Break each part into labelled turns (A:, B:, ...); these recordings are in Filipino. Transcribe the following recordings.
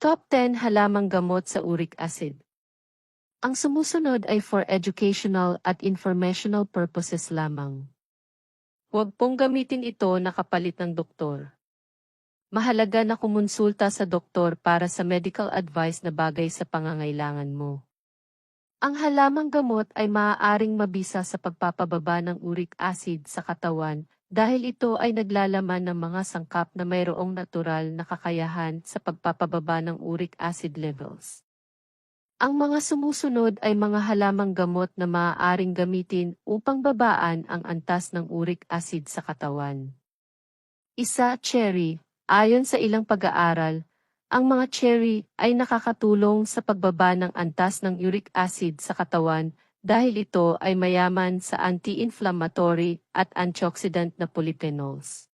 A: Top 10 halamang gamot sa uric acid. Ang sumusunod ay for educational at informational purposes lamang. Huwag pong gamitin ito na kapalit ng doktor. Mahalaga na kumonsulta sa doktor para sa medical advice na bagay sa pangangailangan mo. Ang halamang gamot ay maaaring mabisa sa pagpapababa ng uric acid sa katawan dahil ito ay naglalaman ng mga sangkap na mayroong natural na kakayahan sa pagpapababa ng uric acid levels. Ang mga sumusunod ay mga halamang gamot na maaaring gamitin upang babaan ang antas ng uric acid sa katawan. Isa, cherry. Ayon sa ilang pag-aaral, ang mga cherry ay nakakatulong sa pagbaba ng antas ng uric acid sa katawan dahil ito ay mayaman sa anti-inflammatory at antioxidant na polyphenols.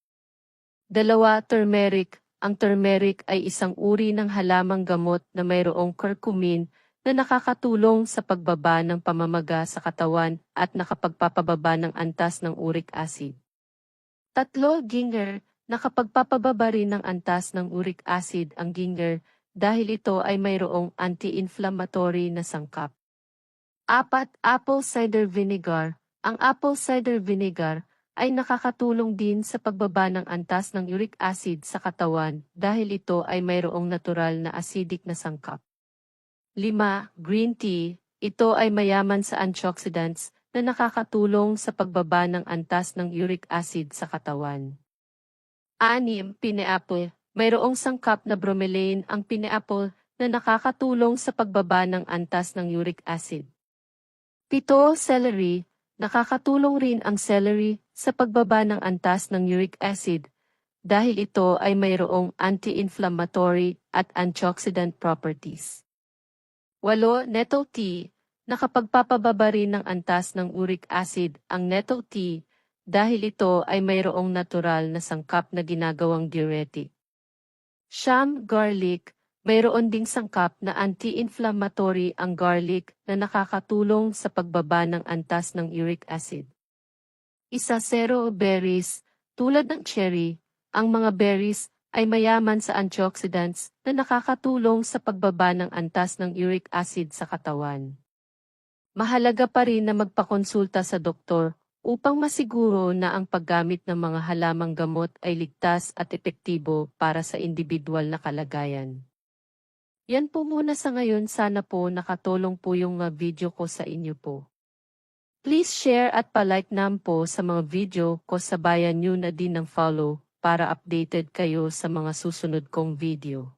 A: Dalawa, turmeric. Ang turmeric ay isang uri ng halamang gamot na mayroong curcumin na nakakatulong sa pagbaba ng pamamaga sa katawan at nakapagpapababa ng antas ng uric acid. Tatlo, ginger. Nakapagpapababa rin ng antas ng uric acid ang ginger dahil ito ay mayroong anti-inflammatory na sangkap. Apat, apple cider vinegar. Ang apple cider vinegar ay nakakatulong din sa pagbaba ng antas ng uric acid sa katawan dahil ito ay mayroong natural na acidic na sangkap. 5. Green tea. Ito ay mayaman sa antioxidants na nakakatulong sa pagbaba ng antas ng uric acid sa katawan. 6. Pineapple. Mayroong sangkap na bromelain ang pineapple na nakakatulong sa pagbaba ng antas ng uric acid. 7. Celery. Nakakatulong rin ang celery sa pagbaba ng antas ng uric acid dahil ito ay mayroong anti-inflammatory at antioxidant properties. 8. Nettle tea. Nakapagpapababa rin ng antas ng uric acid ang nettle tea dahil ito ay mayroong natural na sangkap na ginagawang diuretic. Siyam, garlic. Mayroon ding sangkap na anti-inflammatory ang garlic na nakakatulong sa pagbaba ng antas ng uric acid. Isa zero berries. Tulad ng cherry, ang mga berries ay mayaman sa antioxidants na nakakatulong sa pagbaba ng antas ng uric acid sa katawan. Mahalaga pa rin na magpakonsulta sa doktor upang masiguro na ang paggamit ng mga halamang gamot ay ligtas at epektibo para sa individual na kalagayan. Yan po muna sa ngayon sana po nakatulong po yung uh, video ko sa inyo po. Please share at palike nam po sa mga video ko sabayan nyo na din ng follow para updated kayo sa mga susunod kong video.